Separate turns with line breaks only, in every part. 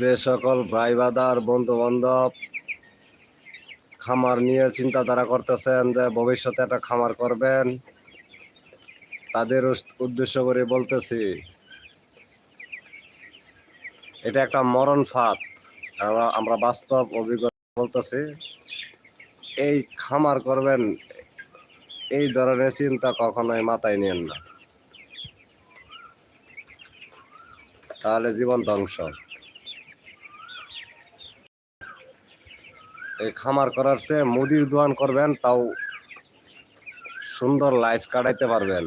যে সকল ভাই বাদার, বন্ধু বান্ধব খামার নিয়ে চিন্তাধারা করতেছেন যে ভবিষ্যতে একটা খামার করবেন, তাদের উদ্দেশ্য করে বলতেছি, এটা একটা মরণ ফাঁদ। আমরা বাস্তব অভিজ্ঞতা বলতেছি, এই খামার করবেন, এই ধরনের চিন্তা কখনোই মাথায় নিয়েন না। তাহলে জীবন ধ্বংস। খামার করার চেয়ে মুদির দোয়ান করবেন, তাও সুন্দর লাইফ কাটাইতে পারবেন।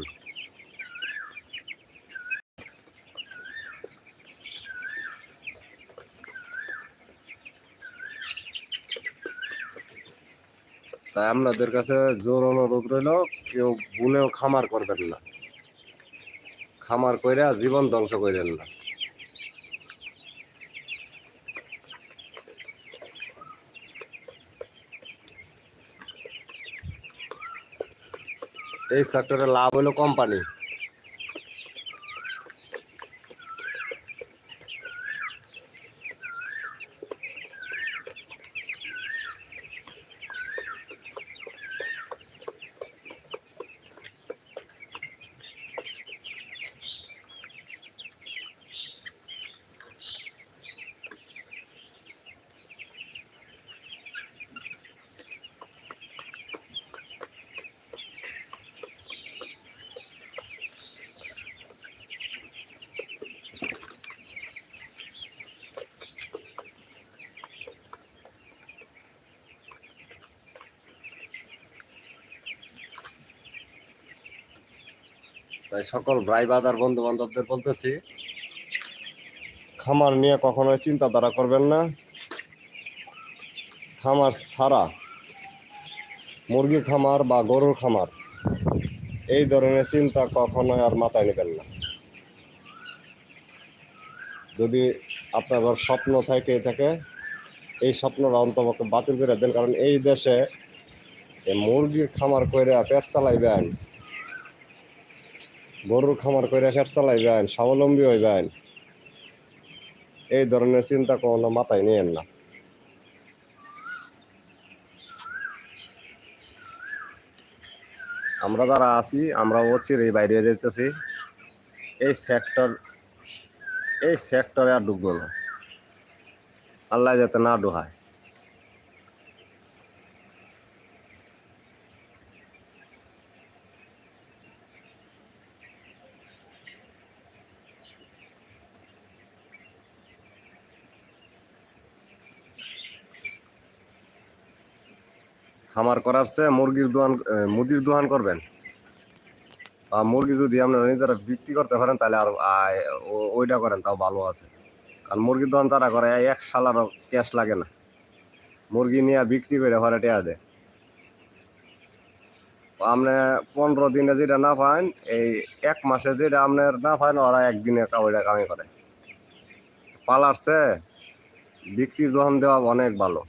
তাই আপনাদের কাছে জোর অনুরোধ রইল, কেউ ভুলেও খামার করবেন না। খামার কইরা জীবন ধ্বংস করেন না। এই সেক্টরে লাভ হলো কোম্পানি তাই সকল ভাই বাদার বন্ধু বান্ধবদের বলতেছি, খামার নিয়ে কখনোই চিন্তাধারা করবেন না। খামার ছাড়া মুরগি খামার বা গরুর খামার, এই ধরনের চিন্তা কখনোই আর মাথায় নেবেন না। যদি আপনার স্বপ্ন থাকে থাকে, এই স্বপ্নটা অন্তপক্ষে বাতিল করে দেন, কারণ এই দেশে মুরগির খামার করে পেট চালাইবেন গরুর খামার করে ফের চালাইবেন, স্বাবলম্বী হইবেন। এই ধরনের চিন্তা কোনো মাথায় নিয়েন না। আমরা যারা আছি আমরা অচিরেই বাইরে যেতেছি এই সেক্টর এই সেক্টরে আর ডুববো না। আল্লাহ যাতে না ডুহায় খামার করার চেয়ে মুরগির দোয়ান মুদির দোকান করবেন। আর মুরগি যদি আপনারা নিজেরা বিক্রি করতে পারেন, তাহলে আর ওইটা করেন, তাও ভালো আছে। কারণ মুরগির দোকান তারা করে এক সালারও ক্যাশ লাগে না। মুরগি নিয়ে বিক্রি করে ঘরে টেয়া দেয়। আপনি পনেরো দিনে যেটা না পান, এই এক মাসে যেটা আপনার না পান, ওরা একদিনে ওইটা কামাই করে। পালার চেয়ে বিক্রির দোকান দেওয়া অনেক ভালো।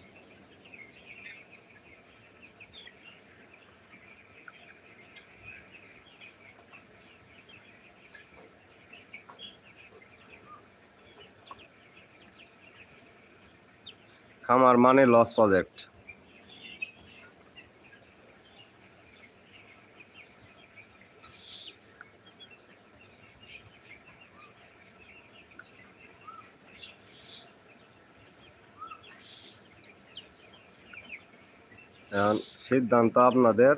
খামার মানে লস প্রজেক্ট। সিদ্ধান্ত আপনাদের।